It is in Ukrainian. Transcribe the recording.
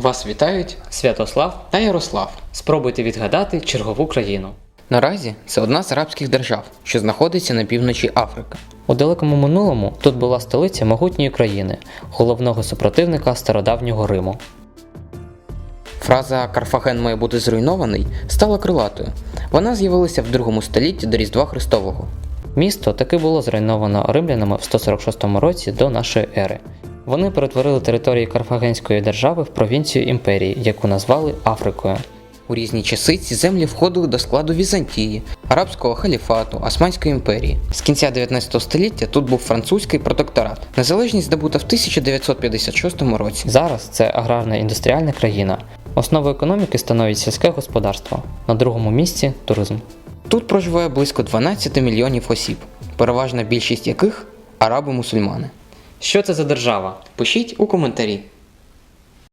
Вас вітають Святослав, та Ярослав. спробуйте відгадати чергову країну. Наразі це одна з арабських держав, що знаходиться на півночі Африки. У далекому минулому тут була столиця могутньої країни, головного супротивника стародавнього Риму. Фраза Карфаген має бути зруйнований стала крилатою. Вона з'явилася в другому столітті до Різдва Христового. Місто таки було зруйновано римлянами в 146 році до нашої ери. Вони перетворили території Карфагенської держави в провінцію імперії, яку назвали Африкою. У різні часи ці землі входили до складу Візантії, Арабського халіфату, Османської імперії. З кінця 19 століття тут був французький протекторат. Незалежність здобута в 1956 році. Зараз це аграрна індустріальна країна. Основою економіки становить сільське господарство. На другому місці туризм. Тут проживає близько 12 мільйонів осіб, переважна більшість яких араби-мусульмани. Що це за держава? Пишіть у коментарі.